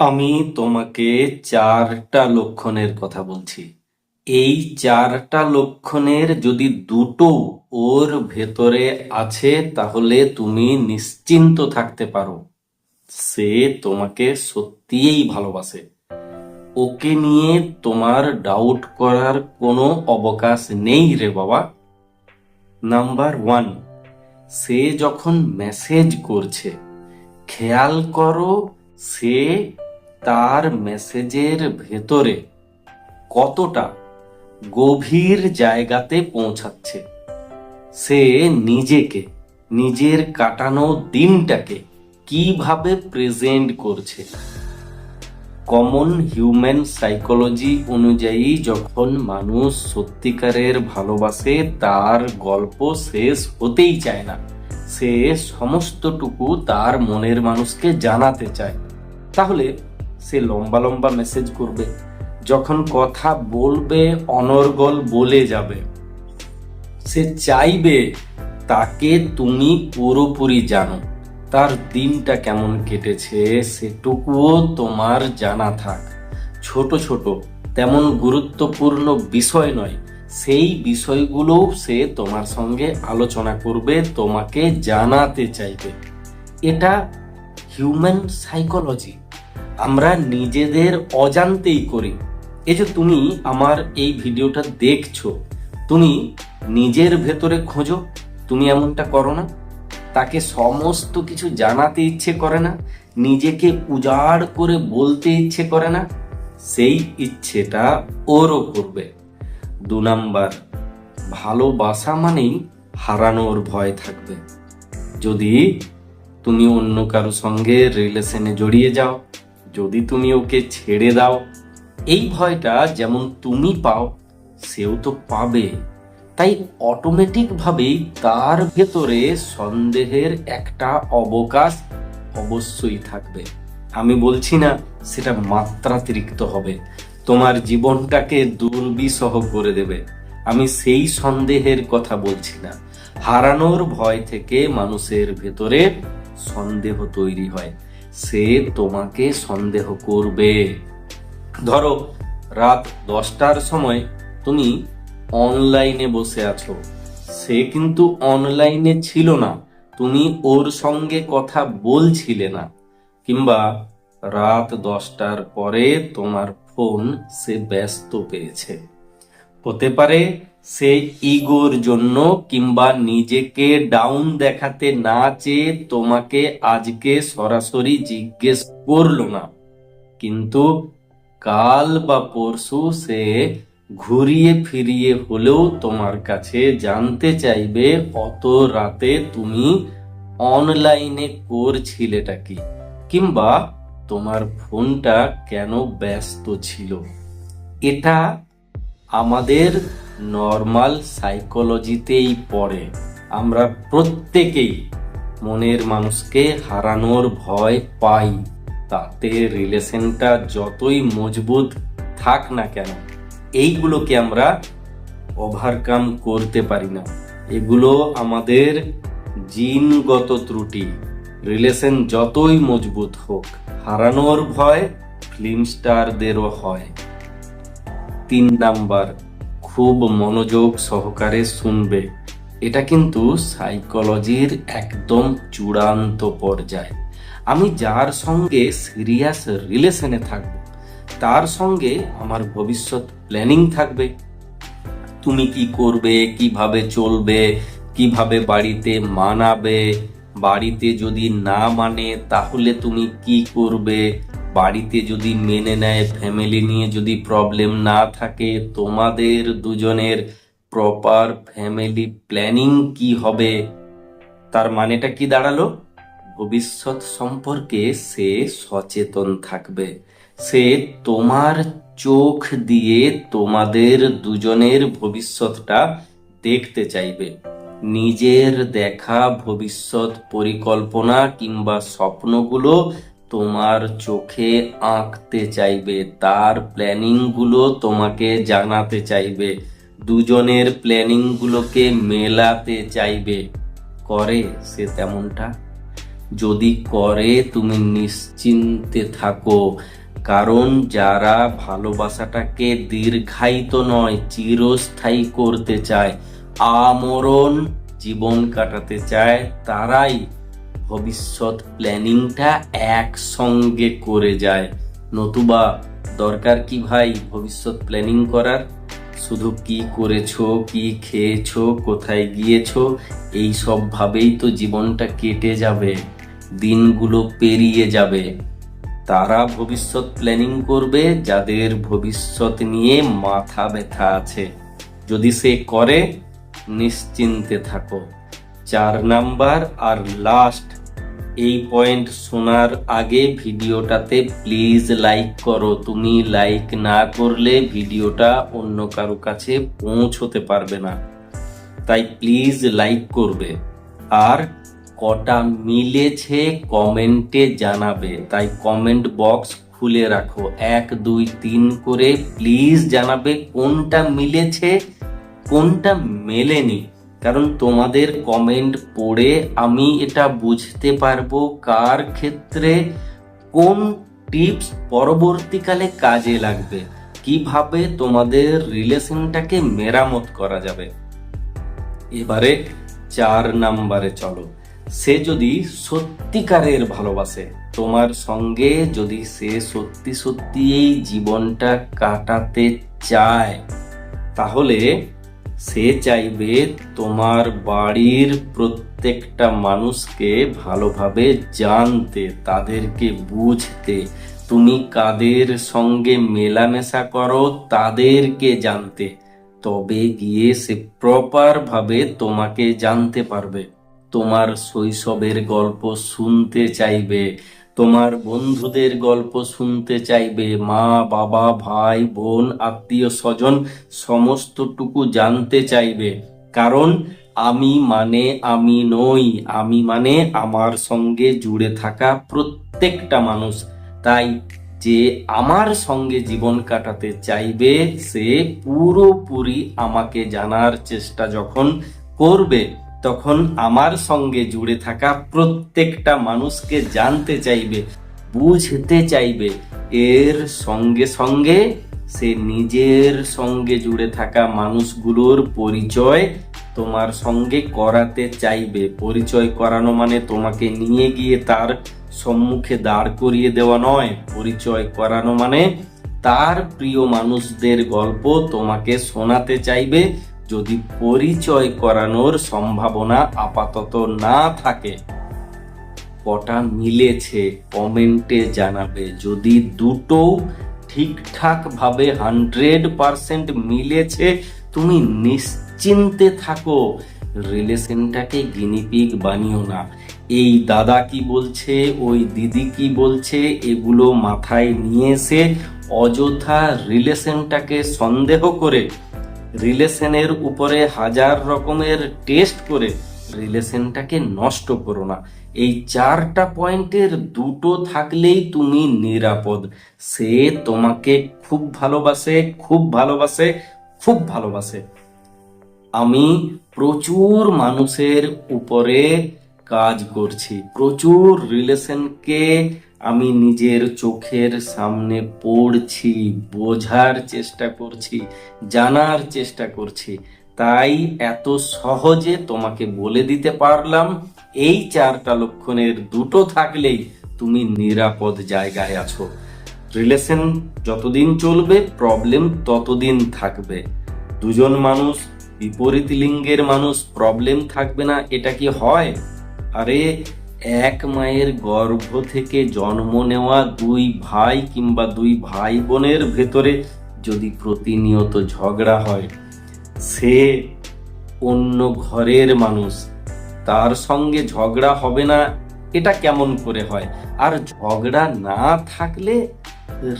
আমি তোমাকে চারটা লক্ষণের কথা বলছি। এই চারটা লক্ষণের যদি দুটো ওর ভেতরে আছে, তাহলে তুমি নিশ্চিন্ত থাকতে পারো। সে তোমাকে সত্যিই ভালোবাসে। ওকে নিয়ে তোমার ডাউট করার কোনো অবকাশ নেই রে বাবা। নাম্বার ওয়ান সে যখন মেসেজ করছে, খেয়াল করো, সে তার মেসেজের ভেতরে কতটা গভীর জায়গাতে পৌঁছাচ্ছে? সে নিজেকে, নিজের কাটানো দিনটাকে কীভাবে প্রেজেন্ট করছে? কমন হিউম্যান সাইকোলজি অনুযায়ী যখন মানুষ সত্যিকারের ভালোবাসে, তার গল্প শেষ হতেই চায় না। সে সমস্তটুকু তার মনের মানুষকে জানাতে চায়। তাহলে সে লম্বা লম্বা মেসেজ করবে। যখন কথা বলবে, অনর্গল বলে যাবে। সে চাইবে, তাকে তুমি পুরোপুরি জানো। তার দিনটা কেমন কেটেছে, সেটুকুও তোমার জানা থাক। ছোট ছোট, তেমন গুরুত্বপূর্ণ বিষয় নয়। সেই বিষয়গুলো সে তোমার সঙ্গে আলোচনা করবে, তোমাকে জানাতে চাইবে। এটা হিউম্যান সাইকোলজি আমরা নিজেদের অজান্তেই করি। এই যে তুমি আমার এই ভিডিওটা দেখছ, তুমি নিজের ভেতরে খোঁজো, তুমি এমনটা করো না। তাকে সমস্ত কিছু জানাতে ইচ্ছে করে না, নিজেকে উজাড় করে বলতে ইচ্ছে করে না, সেই ইচ্ছেটা ওরও করবে। দু নাম্বার, ভালোবাসা মানেই হারানোর ভয় থাকবে। যদি তুমি অন্য কারও সঙ্গে রিলেশনে জড়িয়ে যাও যদি তুমি ওকে ছেড়ে দাও, এই ভয়টা যেমন তুমি পাও, সেও তো পাবে। তাই অটোমেটিক ভাবেই তার ভেতরে সন্দেহের একটা অবকাশ অবশ্যই থাকবে। আমি বলছি না, সেটা মাত্রাতিরিক্ত হবে। তোমার জীবনটাকে দুর্বিসহ করে দেবে। আমি সেই সন্দেহের কথা বলছি না। হারানোর ভয় থেকে মানুষের ভেতরে সন্দেহ তৈরি হয়। সে তোমাকে সন্দেহ করবে। ধরো, রাত দশটার সময় তুমি অনলাইনে বসে আছো। সে কিন্তু অনলাইনে ছিল না। তুমি ওর সঙ্গে কথা বলছিলে না। কিংবা রাত দশটার পরে তোমার ফোন সে ব্যস্ত পেয়েছে। হতে পারে সে ইগোর জন্য কিংবা নিজেকে ডাউন দেখাতে না চেয়ে তোমাকে আজকে সরাসরি জিজ্ঞেস করল না। কিন্তু কাল বা পরশু সে ঘুরিয়ে ফিরিয়ে হলেও তোমার কাছে জানতে চাইবে, অত রাতে তুমি অনলাইনে করছিলেটা কি? কিংবা তোমার ফোনটা কেন ব্যস্ত ছিল? এটা আমাদের নর্মাল সাইকোলজিতেই পড়ে। আমরা প্রত্যেকেই মনের মানুষকে হারানোর ভয় পাই। তাতে রিলেশনটা যতই মজবুত থাক না কেন, এইগুলোকে আমরা ওভারকাম করতে পারি না। এগুলো আমাদের জিনগত ত্রুটি। রিলেশন যতই মজবুত হোক, হারানোর ভয় ফিল্ম স্টারদেরও হয়। তিন নাম্বার, খুব মনোযোগ সহকারে শুনবে। এটা কিন্তু সাইকোলজির একদম চূড়ান্ত পর্যায়। আমি যার সঙ্গে সিরিয়াস রিলেশনে থাকব, তার সঙ্গে আমার ভবিষ্যৎ প্ল্যানিং থাকবে। তুমি কি করবে, কীভাবে চলবে, কীভাবে বাড়িতে মানাবে, বাড়িতে যদি না মানে তাহলে তুমি কি করবে? বাড়িতে যদি মেনে নেয় ফ্যামিলি নিয়ে যদি প্রবলেম না থাকে, তোমাদের দুজনের প্রপার ফ্যামিলি প্ল্যানিং কি হবে? তার মানেটা কি দাঁড়াল? ভবিষ্যৎ সম্পর্কে সে সচেতন থাকবে। সে তোমার চোখ দিয়ে তোমাদের দুজনের ভবিষ্যৎটা দেখতে চাইবে। নিজের দেখা, ভবিষ্যৎ পরিকল্পনা কিংবা স্বপ্নগুলো তোমার চোখে আঁকতে চাইবে, তার প্ল্যানিংগুলো তোমাকে জানাতে চাইবে, দুজনের প্ল্যানিংগুলোকে মেলাতে চাইবে। করে সে তেমনটা? যদি করে, তুমি নিশ্চিন্তে থাকো, কারণ যারা ভালোবাসাটাকে দীর্ঘায়িত নয়, চিরস্থায়ী করতে চায়, আমরণ জীবন কাটাতে চায়, তারাই ভবিষ্যৎ প্ল্যানিংটা একসঙ্গে করে যায়। নতুবা, দরকার কি ভাই ভবিষ্যৎ প্ল্যানিং করার? শুধু কি করেছ, কি খেয়েছো, কোথায় গিয়েছো, এই সব ভাবেই তো জীবনটা কেটে যাবে, দিনগুলো পেরিয়ে যাবে। তারা ভবিষ্যৎ প্ল্যানিং করবে, যাদের ভবিষ্যৎ নিয়ে মাথা ব্যথা আছে। যদি সে করে, নিশ্চিন্তে থাকো। চার নাম্বার আর লাস্ট এই পয়েন্ট শোনার আগে ভিডিওটাতে প্লিজ লাইক করো। তুমি লাইক না করলে ভিডিওটা অন্য কারও কাছে পৌঁছতে পারবে না। তাই প্লিজ লাইক করবে। আর কটা মিলেছে কমেন্টে জানাবে। তাই কমেন্ট বক্স খুলে রাখো। এক, দুই, তিন করে প্লিজ জানাবে কোনটা মিলেছে, কোনটা মেলেনি। কারণ তোমাদের কমেন্ট পড়ে আমি এটা বুঝতে পারব কার ক্ষেত্রে কোন টিপস পরবর্তীকালে কাজে লাগবে, কীভাবে তোমাদের রিলেশনটাকে মেরামত করা যাবে। এবারে চার নাম্বারে চলো। সে যদি সত্যিকারের ভালোবাসে, তোমার সঙ্গে যদি সে সত্যি সত্যি এই জীবনটা কাটাতে চায়, তাহলে সে চাইবে তোমার বাড়ির প্রত্যেকটা মানুষকে ভালোভাবে জানতে, তাদেরকে বুঝতে। তুমি কাদের সঙ্গে মেলামেশা করো, তাদেরকে জানতে। তবে গিয়ে সে প্রপার ভাবে তোমাকে জানতে পারবে। তোমার শৈশবের গল্প শুনতে চাইবে। তোমার বন্ধুদের গল্প শুনতে চাইবে। মা, বাবা, ভাই, বোন, আত্মীয় স্বজন সমস্তটুকু জানতে চাইবে। কারণ আমি মানে আমি নই। আমি মানে আমার সঙ্গে জুড়ে থাকা প্রত্যেকটা মানুষ। তাই যে আমার সঙ্গে জীবন কাটাতে চাইবে, সে পুরোপুরি আমাকে জানার চেষ্টা যখন করবে তখন আমার সঙ্গে জুড়ে থাকা প্রত্যেকটা মানুষকে জানতে চাইবে, বুঝতে চাইবে, এর সঙ্গে সঙ্গে সে নিজের সঙ্গে জুড়ে থাকা মানুষগুলোর পরিচয় তোমার সঙ্গে করাতে চাইবে। পরিচয় করানো মানে তোমাকে নিয়ে গিয়ে তার সম্মুখে দাঁড় করিয়ে দেওয়া নয়। পরিচয় করানো মানে তার প্রিয় মানুষদের গল্প তোমাকে শোনাতে চাইবে যদি পরিচয় করানোর সম্ভাবনা আপাতত না থাকে, কটা মিলেছে কমেন্টে জানাবে। যদি দুটো ঠিকঠাক ভাবে হান্ড্রেড পারসেন্ট মিলেছে, তুমি নিশ্চিন্তে থাকো। রিলেশনটাকে গিনিপিগ বানিও না। এই দাদা কি বলছে, ওই দিদি কি বলছে, এগুলো মাথায় নিয়ে এসে অযথা রিলেশনটাকে সন্দেহ করে রিলেশনের উপরে হাজার রকমের টেস্ট করে রিলেশনটাকে নষ্ট করো না। এই চারটা পয়েন্টের দুটো থাকলেই তুমি নিরাপদ। সে তোমাকে খুব ভালোবাসে খুব ভালোবাসে খুব ভালোবাসে। আমি প্রচুর মানুষের উপরে কাজ করছি। প্রচুর রিলেশনকে আমি নিজের চোখের সামনে পড়ছি, বোঝার চেষ্টা করছি, জানার চেষ্টা করছি। তাই এত সহজে তোমাকে বলে দিতে পারলাম, এই চারটা লক্ষণের দুটো থাকলেই তুমি নিরাপদ জায়গায় আছো। রিলেশন যতদিন চলবে, প্রবলেম ততদিন থাকবে। দুজন মানুষ, বিপরীত লিঙ্গের মানুষ, প্রবলেম থাকবে না, এটা কি হয়? আরে এক মায়ের গর্ভ থেকে জন্ম নেওয়া দুই ভাই কিংবা দুই ভাই বোনের ভেতরে যদি প্রতিনিয়ত ঝগড়া হয়, সে অন্য ঘরের মানুষ। তার সঙ্গে ঝগড়া হবে না, এটা কেমন করে হয়? আর ঝগড়া না থাকলে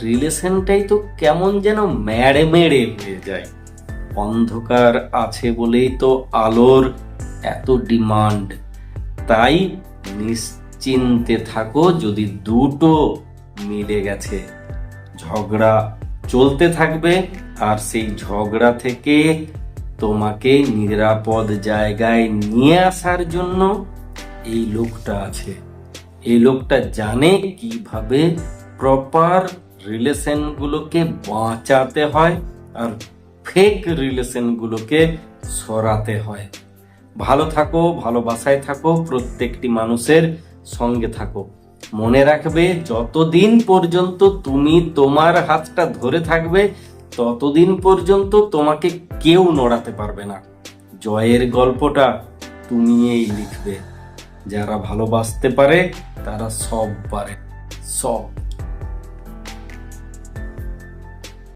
রিলেশনটাই তো কেমন যেন মেড়ে মেড়ে হয়ে যায়। অন্ধকার আছে বলেই তো আলোর এত ডিমান্ড। তাই নিশ্চিন্তে থাকো যদি দুটো মিলে গেছে। ঝগড়া চলতে থাকবে আর সেই ঝগড়া থেকে তোমাকে নিরাপদ জায়গায় নিয়ে আসার জন্য এই লোকটা আছে। এই লোকটা জানে কীভাবে প্রপার রিলেশনগুলোকে বাঁচাতে হয় আর ফেক রিলেশনগুলোকে সরাতে হয়। ভালো থাকো, ভালোবাসায় থাকো, প্রত্যেকটি মানুষের সঙ্গে থাকো। মনে রাখবে, যতদিন পর্যন্ত তুমি তোমার হাতটা ধরে থাকবে, ততদিন পর্যন্ত তোমাকে কেউ নড়াতে পারবে না। জয়ের গল্পটা তুমিই লিখবে। যারা ভালোবাসতে পারে, তারা সব পারে। সব।